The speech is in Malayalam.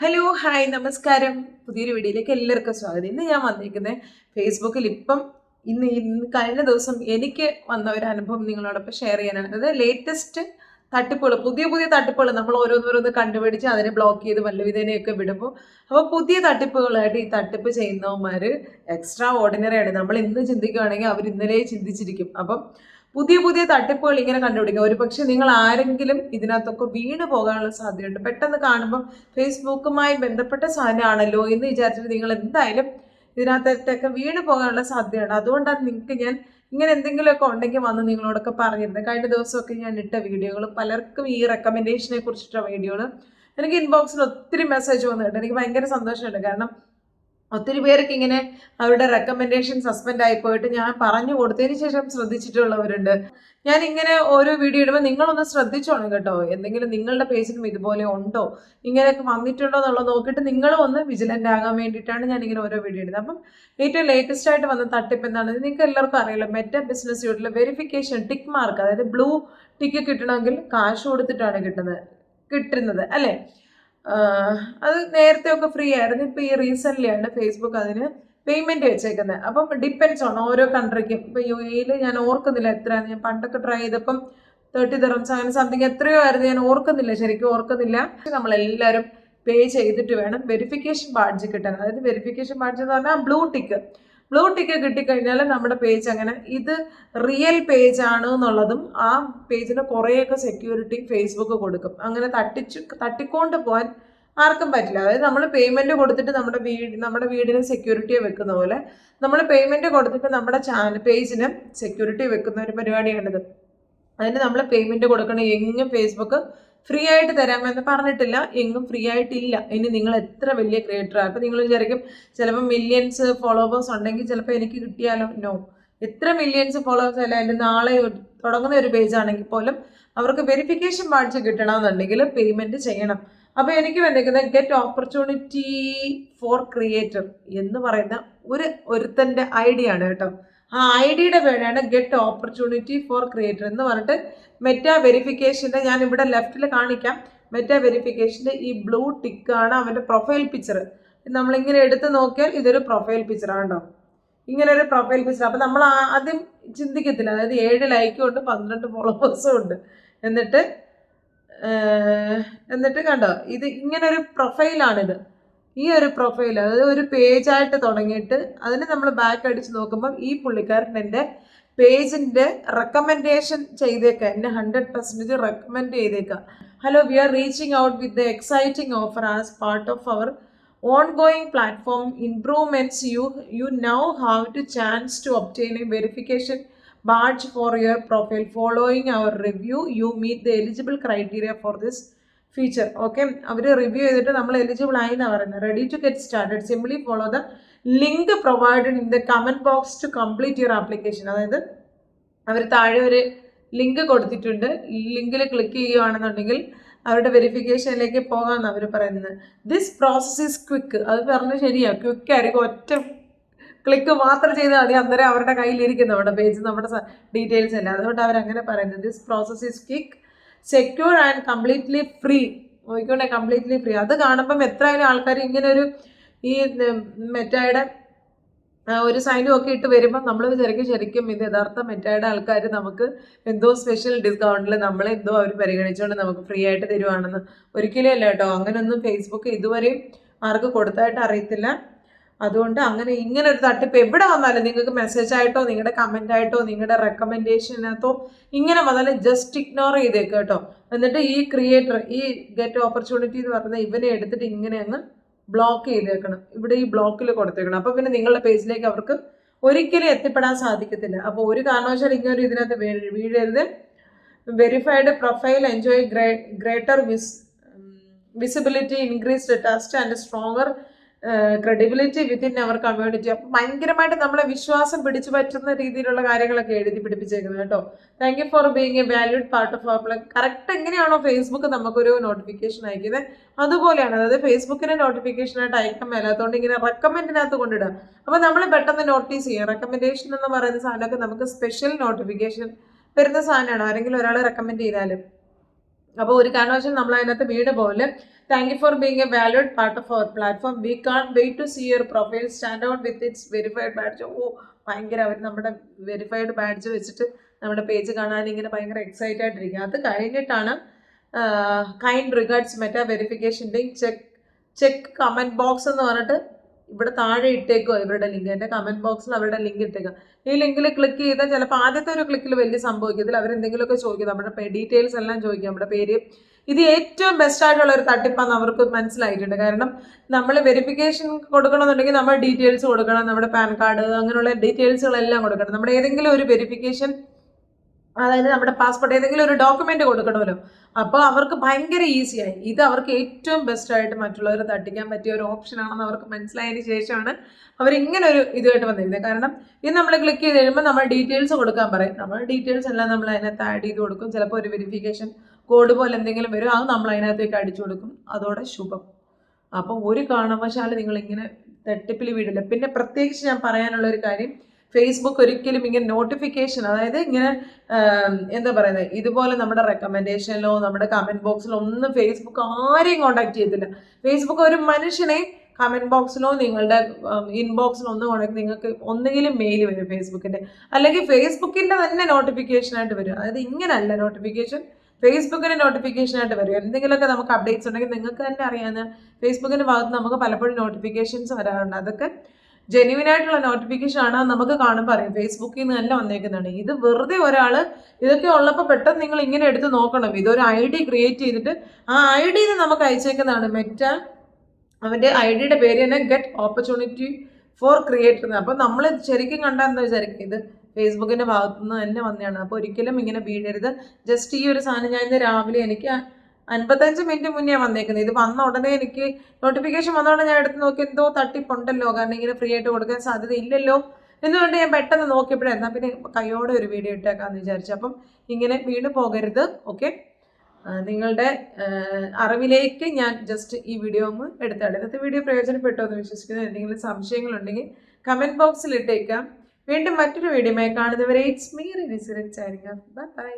ഹലോ ഹായ് നമസ്കാരം. പുതിയൊരു വീഡിയോയിലേക്ക് എല്ലാവർക്കും സ്വാഗതം. ഇന്ന് ഞാൻ വന്നിരിക്കുന്നത് ഫേസ്ബുക്കിൽ ഇപ്പം ഇന്ന് ഇന്ന് കഴിഞ്ഞ ദിവസം എനിക്ക് വന്ന ഒരു അനുഭവം നിങ്ങളോടൊപ്പം ഷെയർ ചെയ്യാനാണ്. അതായത് ലേറ്റസ്റ്റ് തട്ടിപ്പുകൾ പുതിയ പുതിയ തട്ടിപ്പുകൾ നമ്മൾ ഓരോന്നോരോന്ന് കണ്ടുപിടിച്ച് അതിനെ ബ്ലോക്ക് ചെയ്ത് വല്ലവിധേനെയൊക്കെ വിടുമ്പോൾ അപ്പോൾ പുതിയ തട്ടിപ്പുകളായിട്ട് ഈ തട്ടിപ്പ് ചെയ്യുന്നവന്മാർ എക്സ്ട്രാ ഓർഡിനറി ആണ് നമ്മൾ ഇന്ന് ചിന്തിക്കുകയാണെങ്കിൽ അവർ ഇന്നലെ ചിന്തിച്ചിരിക്കും. അപ്പം പുതിയ പുതിയ തട്ടിപ്പുകൾ ഇങ്ങനെ കണ്ടുപിടിക്കുക ഒരു പക്ഷെ നിങ്ങൾ ആരെങ്കിലും ഇതിനകത്തൊക്കെ വീണ് പോകാനുള്ള സാധ്യതയുണ്ട്. പെട്ടെന്ന് കാണുമ്പോൾ ഫേസ്ബുക്കുമായി ബന്ധപ്പെട്ട സാധനമാണല്ലോ എന്ന് വിചാരിച്ചിട്ട് നിങ്ങൾ എന്തായാലും ഇതിനകത്തൊക്കെ വീണ് പോകാനുള്ള സാധ്യതയുണ്ട്. അതുകൊണ്ടാണ് നിങ്ങൾക്ക് ഞാൻ ഇങ്ങനെ എന്തെങ്കിലുമൊക്കെ ഉണ്ടെങ്കിൽ വന്ന് നിങ്ങളോടൊക്കെ പറഞ്ഞിരുന്നത്. കഴിഞ്ഞ ദിവസമൊക്കെ ഞാൻ ഇട്ട വീഡിയോകൾ പലർക്കും ഈ റെക്കമെൻഡേഷനെ കുറിച്ചിട്ട വീഡിയോകൾ എനിക്ക് ഇൻബോക്സിൽ ഒത്തിരി മെസ്സേജ് വന്നിട്ടുണ്ട്. എനിക്ക് ഭയങ്കര സന്തോഷമുണ്ട്. കാരണം ഒത്തിരി പേർക്ക് ഇങ്ങനെ അവരുടെ റെക്കമെൻഡേഷൻ സസ്പെൻഡ് ആയി പോയിട്ട് ഞാൻ പറഞ്ഞു കൊടുത്തതിന് ശേഷം ശ്രദ്ധിച്ചിട്ടുള്ളവരുണ്ട്. ഞാൻ ഇങ്ങനെ ഓരോ വീഡിയോ ഇടുമ്പോൾ നിങ്ങളൊന്ന് ശ്രദ്ധിച്ചോണം കേട്ടോ. എന്തെങ്കിലും നിങ്ങളുടെ പേജിലും ഇതുപോലെ ഉണ്ടോ? ഇങ്ങനെയൊക്കെ വന്നിട്ടുണ്ടോ എന്നുള്ളത് നോക്കിയിട്ട് നിങ്ങളും ഒന്ന് വിജിലന്റ് ആകാൻ വേണ്ടിയിട്ടാണ് ഞാൻ ഇങ്ങനെ ഓരോ വീഡിയോ ഇടുന്നത്. അപ്പം ഏറ്റവും ലേറ്റസ്റ്റ് ആയിട്ട് വന്ന തട്ടിപ്പ് എന്താണ് നിങ്ങൾക്ക് എല്ലാവർക്കും അറിയില്ല മെറ്റ ബിസിനസ് യൂട്ടിലെ വെരിഫിക്കേഷൻ ടിക്ക് മാർക്ക് അതായത് ബ്ലൂ ടിക്ക് കിട്ടണമെങ്കിൽ കാശ് കൊടുത്തിട്ടാണ് കിട്ടുന്നത് കിട്ടുന്നത് അല്ലേ? അത് നേരത്തെ ഒക്കെ ഫ്രീ ആയിരുന്നു. ഇപ്പോൾ ഈ റീസെന്റ്ലിയാണ് ഫേസ്ബുക്ക് അതിന് പേയ്മെന്റ് വെച്ചേക്കുന്നത് അപ്പം ഡിപ്പെൻസ് ആണ് ഓരോ കൺട്രിക്കും ഇപ്പോൾ യു എയിൽ ഞാൻ ഓർക്കുന്നില്ല എത്രയാണ് ഞാൻ പണ്ടൊക്കെ ട്രൈ ചെയ്തപ്പം തേർട്ടി തെറംസ് അങ്ങനെ സംതിങ് എത്രയോ ആയിരുന്നു. ഞാൻ ഓർക്കുന്നില്ല ശരിക്കും ഓർക്കുന്നില്ല. നമ്മളെല്ലാവരും പേ ചെയ്തിട്ട് വേണം വെരിഫിക്കേഷൻ ബാഡ്ജ് കിട്ടാൻ. അതായത് വെരിഫിക്കേഷൻ ബാഡ്ജ് എന്ന് പറഞ്ഞാൽ ബ്ലൂ ടിക്ക് ബ്ലൂ ടിക്ക് കിട്ടിക്കഴിഞ്ഞാൽ നമ്മുടെ പേജ് അങ്ങനെ ഇത് റിയൽ പേജ് ആണ് എന്നുള്ളതും ആ പേജിന് കുറേയൊക്കെ സെക്യൂരിറ്റി ഫേസ്ബുക്ക് കൊടുക്കും. അങ്ങനെ തട്ടിച്ച് തട്ടിക്കൊണ്ട് പോകാൻ ആർക്കും പറ്റില്ല. അതായത് നമ്മൾ പേയ്മെന്റ് കൊടുത്തിട്ട് നമ്മുടെ വീട് നമ്മുടെ വീടിന് സെക്യൂരിറ്റിയെ വെക്കുന്ന പോലെ നമ്മൾ പേയ്മെന്റ് കൊടുത്തിട്ട് നമ്മുടെ ചാനൽ പേജിന് സെക്യൂരിറ്റി വെക്കുന്ന ഒരു പരിപാടിയാണിത്. അതിന് നമ്മൾ പേയ്മെന്റ് കൊടുക്കണം എങ്ങും ഫേസ്ബുക്ക് ഫ്രീ ആയിട്ട് തരാമെന്ന് പറഞ്ഞിട്ടില്ല. എങ്ങും ഫ്രീ ആയിട്ടില്ല. ഇനി നിങ്ങൾ എത്ര വലിയ ക്രിയേറ്ററാണ് അപ്പോൾ നിങ്ങൾ വിചാരിക്കും ചിലപ്പോൾ മില്യൺസ് ഫോളോവേഴ്സ് ഉണ്ടെങ്കിൽ ചിലപ്പോൾ എനിക്ക് കിട്ടിയാലോ? നോ എത്ര മില്യൺസ് ഫോളോവേഴ്സ് അല്ല എന്റെ നാളെ തുടങ്ങുന്ന ഒരു പേജ് ആണെങ്കിൽ പോലും അവർക്ക് വെരിഫിക്കേഷൻ ബാഡ്ജ് കിട്ടണമെന്നുണ്ടെങ്കിൽ പേയ്മെന്റ് ചെയ്യണം. അപ്പോൾ എനിക്ക് വന്നിരിക്കുന്ന ഗെറ്റ് ഓപ്പർച്യൂണിറ്റി ഫോർ ക്രിയേറ്റർ എന്ന് പറയുന്ന ഒരു ഒരുത്തന്റെ ഐഡിയ ആണ് കേട്ടോ. ആ ഐ ഡിയുടെ പേരാണ് ഗെറ്റ് ഓപ്പർച്യൂണിറ്റി ഫോർ ക്രിയേറ്റർ എന്ന് പറഞ്ഞിട്ട് മെറ്റ വെരിഫിക്കേഷന്റെ ഞാൻ ഇവിടെ ലെഫ്റ്റിൽ കാണിക്കാം. മെറ്റ വെരിഫിക്കേഷന്റെ ഈ ബ്ലൂ ടിക്കാണ് അവന്റെ പ്രൊഫൈൽ പിക്ചർ നമ്മളിങ്ങനെ എടുത്ത് നോക്കിയാൽ ഇതൊരു പ്രൊഫൈൽ പിക്ചറാണ് കേട്ടോ ഇങ്ങനെ ഒരു പ്രൊഫൈൽ പിക്ചർ അപ്പം നമ്മൾ ആദ്യം ചിന്തിക്കത്തില്ല. അതായത് ഏഴ് ലൈക്കും ഉണ്ട് പന്ത്രണ്ട് ഫോളോവേഴ്സും ഉണ്ട്. എന്നിട്ട് എന്നിട്ട് കണ്ടോ? ഇത് ഇങ്ങനെ ഒരു പ്രൊഫൈലാണിത് ഈ ഒരു പ്രൊഫൈൽ അതായത് ഒരു പേജായിട്ട് തുടങ്ങിയിട്ട് അതിന് നമ്മൾ ബാക്ക് അടിച്ച് നോക്കുമ്പോൾ ഈ പുള്ളിക്കാരൻ എന്റെ പേജിന്റെ റെക്കമെൻഡേഷൻ ചെയ്തേക്കാം എന്നെ ഹൺഡ്രഡ് പെർസെന്റേജ് റെക്കമെൻഡ് ചെയ്തേക്കാം hello we are reaching out with the exciting offer as part of our ongoing platform improvements you you now have to chance to obtain a verification badge for your profile following our review you meet the eligible criteria for this feature okay our review ചെയ്തിട്ട് നമ്മൾ എലിജിബിൾ ആയി എന്നാണ് പറയുന്നത്. Ready to get started simply follow the link provided in the comment box to complete your application അതായത് അവർ താഴെ ഒരു ലിങ്ക് കൊടുത്തിട്ടുണ്ട്. ലിങ്കിൽ ക്ലിക്ക് ചെയ്യുകയാണെന്നുണ്ടെങ്കിൽ അവരുടെ വെരിഫിക്കേഷനിലേക്ക് പോകാമെന്ന് അവർ പറയുന്നത്. ദിസ് പ്രോസസ് ഈസ് ക്വിക്ക് അത് പറഞ്ഞത് ശരിയാ. ക്വിക്ക് ആയിരിക്കും. ഒറ്റ ക്ലിക്ക് മാത്രം ചെയ്താൽ മതി. അന്നേരം അവരുടെ കയ്യിലിരിക്കും നമ്മുടെ പേജ് നമ്മുടെ ഡീറ്റെയിൽസ് എല്ലാം. അതുകൊണ്ട് അവരങ്ങനെ പറയുന്നത്. This process is quick secure and completely free നോക്കിക്കോട്ടെ completely free അത് കാണുമ്പം എത്രയായാലും ആൾക്കാർ ഇങ്ങനെ ഒരു ഈ മെറ്റായുടെ ഒരു സൈനും ഒക്കെ ഇട്ട് വരുമ്പോൾ നമ്മൾ വിചാരിക്കും ശരിക്കും ഇത് യഥാർത്ഥ മെറ്റായുടെ ആൾക്കാർ നമുക്ക് എന്തോ സ്പെഷ്യൽ ഡിസ്കൗണ്ടിൽ നമ്മളെ എന്തോ അവർ പരിഗണിച്ചുകൊണ്ട് നമുക്ക് ഫ്രീ ആയിട്ട് തരുവാണെന്ന്. ഒരിക്കലും അല്ല കേട്ടോ. അങ്ങനെയൊന്നും ഫേസ്ബുക്ക് ഇതുവരെയും ആർക്ക് കൊടുത്തായിട്ട് അറിയത്തില്ല. അതുകൊണ്ട് അങ്ങനെ ഇങ്ങനെ ഒരു തട്ടിപ്പ് എവിടെ വന്നാലും നിങ്ങൾക്ക് മെസ്സേജ് ആയിട്ടോ നിങ്ങളുടെ കമന്റ് ആയിട്ടോ നിങ്ങളുടെ റെക്കമെൻഡേഷനകത്തോ ഇങ്ങനെ വന്നാലും ജസ്റ്റ് ഇഗ്നോർ ചെയ്തേക്ക് കേട്ടോ. എന്നിട്ട് ഈ ക്രിയേറ്റർ ഈ ഗെറ്റ് ഓപ്പർച്യൂണിറ്റി എന്ന് പറയുന്ന ഇവനെ എടുത്തിട്ട് ഇങ്ങനെ അങ്ങ് ബ്ലോക്ക് ചെയ്തേക്കണം. ഇവിടെ ഈ ബ്ലോക്കിൽ കൊടുത്തേക്കണം. അപ്പോൾ പിന്നെ നിങ്ങളുടെ പേജിലേക്ക് അവർക്ക് ഒരിക്കലും എത്തിപ്പെടാൻ സാധിക്കത്തില്ല. അപ്പോൾ ഒരു കാരണവശാലും ഇങ്ങനെ ഇതിനകത്ത് വീഴരുത്. Verified profile enjoy greater vis visibility increased trust and stronger credibility within our community അപ്പം ഭയങ്കരമായിട്ട് നമ്മളെ വിശ്വാസം പിടിച്ചു പറ്റുന്ന രീതിയിലുള്ള കാര്യങ്ങളൊക്കെ എഴുതി പിടിപ്പിച്ചേക്കുന്നത് കേട്ടോ. Thank you for being a valued part of our correct എങ്ങനെയാണോ ഫേസ്ബുക്ക് നമുക്കൊരു നോട്ടിഫിക്കേഷൻ അയക്കുന്നത്? അതുപോലെയാണ് അതായത് ഫേസ്ബുക്കിന് നോട്ടിഫിക്കേഷനായിട്ട് അയക്കാൻ മേലാത്തതുകൊണ്ട് ഇങ്ങനെ റെക്കമെൻഡിനകത്ത് കൊണ്ടിടുക. അപ്പോൾ നമ്മൾ പെട്ടെന്ന് നോട്ടീസ് ചെയ്യുക റെക്കമെൻഡേഷൻ എന്ന് പറയുന്ന സാധനമൊക്കെ നമുക്ക് സ്പെഷ്യൽ നോട്ടിഫിക്കേഷൻ വരുന്ന സാധനമാണ്. ആരെങ്കിലും ഒരാളെ റെക്കമെൻഡ് ചെയ്താലും. അപ്പോൾ ഒരു കാരണവശാലും നമ്മൾ അതിനകത്ത് വീട് പോലെ thank you for being a valued part of our platform we can wait to see your profile stand out with its verified badge ഓ ഭയങ്കര അവർ നമ്മുടെ വെരിഫൈഡ് ബാഡ്ജ് വെച്ചിട്ട് നമ്മുടെ പേജ് കാണാൻ ഇങ്ങനെ ഭയങ്കര എക്സൈറ്റഡ് ആയിട്ടിരിക്കുക അത് കഴിഞ്ഞിട്ടാണ് kind regards Meta verification link check check comment box എന്ന് പറഞ്ഞിട്ട് ഇവിടെ താഴെ ഇട്ടേക്കോ ഇവരുടെ ലിങ്ക്? എന്റെ കമന്റ് ബോക്സിൽ അവരുടെ ലിങ്ക് ഇട്ടേക്കുക ഈ ലിങ്കിൽ ക്ലിക്ക് ചെയ്താൽ ചിലപ്പോൾ ആദ്യത്തെ ഒരു ക്ലിക്കിൽ വലിയ സംഭവിക്കത്തില്ല അവരെന്തെങ്കിലുമൊക്കെ ചോദിക്കും. നമ്മുടെ ഡീറ്റെയിൽസ് എല്ലാം ചോദിക്കും. നമ്മുടെ പേര്. ഇത് ഏറ്റവും ബെസ്റ്റ് ആയിട്ടുള്ള ഒരു തട്ടിപ്പാന്ന് അവർക്ക് മനസ്സിലായിട്ടുണ്ട്. കാരണം നമ്മൾ വെരിഫിക്കേഷൻ കൊടുക്കണമെന്നുണ്ടെങ്കിൽ നമ്മൾ ഡീറ്റെയിൽസ് കൊടുക്കണം. നമ്മുടെ പാൻ കാർഡ് അങ്ങനെയുള്ള ഡീറ്റെയിൽസുകളെല്ലാം കൊടുക്കണം. നമ്മുടെ ഏതെങ്കിലും ഒരു വെരിഫിക്കേഷൻ അതായത് നമ്മുടെ പാസ്പോർട്ട് ഏതെങ്കിലും ഒരു ഡോക്യുമെന്റ് കൊടുക്കണമല്ലോ. അപ്പോൾ അവർക്ക് ഭയങ്കര ഈസിയായി ഇത് അവർക്ക് ഏറ്റവും ബെസ്റ്റ് ആയിട്ട് മറ്റുള്ളവരെ തട്ടിക്കാൻ പറ്റിയ ഒരു ഓപ്ഷൻ ആണെന്ന് അവർക്ക് മനസ്സിലായതിന് ശേഷമാണ് അവർ ഇങ്ങനെ ഒരു ഇതുമായിട്ട് വന്നിരുന്നത്. കാരണം ഇത് നമ്മൾ ക്ലിക്ക് ചെയ്ത് കഴിയുമ്പോൾ നമ്മൾ ഡീറ്റെയിൽസ് കൊടുക്കാൻ പറയും. നമ്മൾ ഡീറ്റെയിൽസ് എല്ലാം നമ്മൾ അതിനകത്ത് ആഡ് ചെയ്ത് കൊടുക്കും. ചിലപ്പോൾ ഒരു വെരിഫിക്കേഷൻ കോഡ് പോലെ എന്തെങ്കിലും വരും. അത് നമ്മൾ അതിനകത്തേക്ക് അടിച്ചു കൊടുക്കും. അതോടെ ശുഭം. അപ്പോൾ ഒരു കാരണവശാലും നിങ്ങൾ ഇങ്ങനെ തട്ടിപ്പിൽ വീടില്ല. പിന്നെ പ്രത്യേകിച്ച് ഞാൻ പറയാനുള്ള ഒരു കാര്യം ഫേസ്ബുക്ക് ഒരിക്കലും ഇങ്ങനെ നോട്ടിഫിക്കേഷൻ അതായത് ഇങ്ങനെ എന്താ പറയുന്നത് ഇതുപോലെ നമ്മുടെ റെക്കമെൻഡേഷനിലോ നമ്മുടെ കമന്റ് ബോക്സിലോ ഒന്നും ഫേസ്ബുക്ക് ആരെയും കോൺടാക്ട് ചെയ്തില്ല ഫേസ്ബുക്ക് ഒരു മനുഷ്യനെ കമന്റ് ബോക്സിലോ നിങ്ങളുടെ ഇൻബോക്സിലോ ഒന്നും കോണ്ടാക്ട് നിങ്ങൾക്ക് ഒന്നുകിലും മെയിൽ വരും ഫേസ്ബുക്കിന്റെ അല്ലെങ്കിൽ ഫേസ്ബുക്കിന്റെ തന്നെ നോട്ടിഫിക്കേഷനായിട്ട് വരും. അതായത് ഇങ്ങനല്ല നോട്ടിഫിക്കേഷൻ ഫേസ്ബുക്കിന് നോട്ടിഫിക്കേഷനായിട്ട് വരും. എന്തെങ്കിലുമൊക്കെ നമുക്ക് അപ്ഡേറ്റ്സ് ഉണ്ടെങ്കിൽ നിങ്ങൾക്ക് തന്നെ അറിയാവുന്ന ഫേസ്ബുക്കിന്റെ ഭാഗത്ത് നമുക്ക് പലപ്പോഴും നോട്ടിഫിക്കേഷൻസ് വരാറുണ്ട്. അതൊക്കെ ജെന്യൂൻ ആയിട്ടുള്ള നോട്ടിഫിക്കേഷൻ ആണ് നമുക്ക് കാണുമ്പോൾ അറിയാം. ഫേസ്ബുക്കിൽ നിന്ന് തന്നെ വന്നേക്കുന്നതാണ് ഇത് വെറുതെ ഒരാൾ ഇതൊക്കെ ഉള്ളപ്പോൾ പെട്ടെന്ന് നിങ്ങൾ ഇങ്ങനെ എടുത്ത് നോക്കണം. ഇതൊരു ഐ ഡി ക്രിയേറ്റ് ചെയ്തിട്ട് ആ ഐ ഡിയിൽ നമുക്ക് അയച്ചേക്കുന്നതാണ് മെറ്റ. അവന്റെ ഐ ഡിയുടെ പേര് തന്നെ ഗെറ്റ് ഓപ്പർച്യൂണിറ്റി ഫോർ ക്രിയേറ്റർ അപ്പോൾ നമ്മൾ ശരിക്കും കണ്ടാൽ എന്താ വിചാരിക്കും? ഇത് ഫേസ്ബുക്കിന്റെ ഭാഗത്തുനിന്ന് തന്നെ വന്നതാണ്. അപ്പോൾ ഒരിക്കലും ഇങ്ങനെ വീഴരുത്. ജസ്റ്റ് ഈ ഒരു സാധനം ഞാൻ ഇന്ന് രാവിലെ എനിക്ക് അൻപത്തഞ്ച് മിനിറ്റ് മുന്നേ വന്നേക്കുന്നത്. ഇത് വന്ന ഉടനെ എനിക്ക് നോട്ടിഫിക്കേഷൻ വന്നോടെ ഞാൻ എടുത്ത് നോക്കി എന്തോ തട്ടിപ്പുണ്ടല്ലോ. കാരണം ഇങ്ങനെ ഫ്രീ ആയിട്ട് കൊടുക്കാൻ സാധ്യത ഇല്ലല്ലോ എന്നുകൊണ്ട് ഞാൻ പെട്ടെന്ന് നോക്കിയപ്പോഴേ എന്നാൽ പിന്നെ കയ്യോടെ ഒരു വീഡിയോ ഇട്ടേക്കാന്ന് വിചാരിച്ചു. അപ്പം ഇങ്ങനെ വീണ് പോകരുത് ഓക്കെ നിങ്ങളുടെ അറിവിലേക്ക് ഞാൻ ജസ്റ്റ് ഈ വീഡിയോ ഒന്ന് എടുത്താണ് ഇന്നത്തെ വീഡിയോ പ്രയോജനപ്പെട്ടോ എന്ന് വിശ്വസിക്കുന്നു എന്തെങ്കിലും സംശയങ്ങളുണ്ടെങ്കിൽ കമന്റ് ബോക്സിൽ ഇട്ടേക്കാം. വീണ്ടും മറ്റൊരു വീഡിയോമായി കാണുന്നവരെ ഇറ്റ്സ് മീ ബൈ ബൈ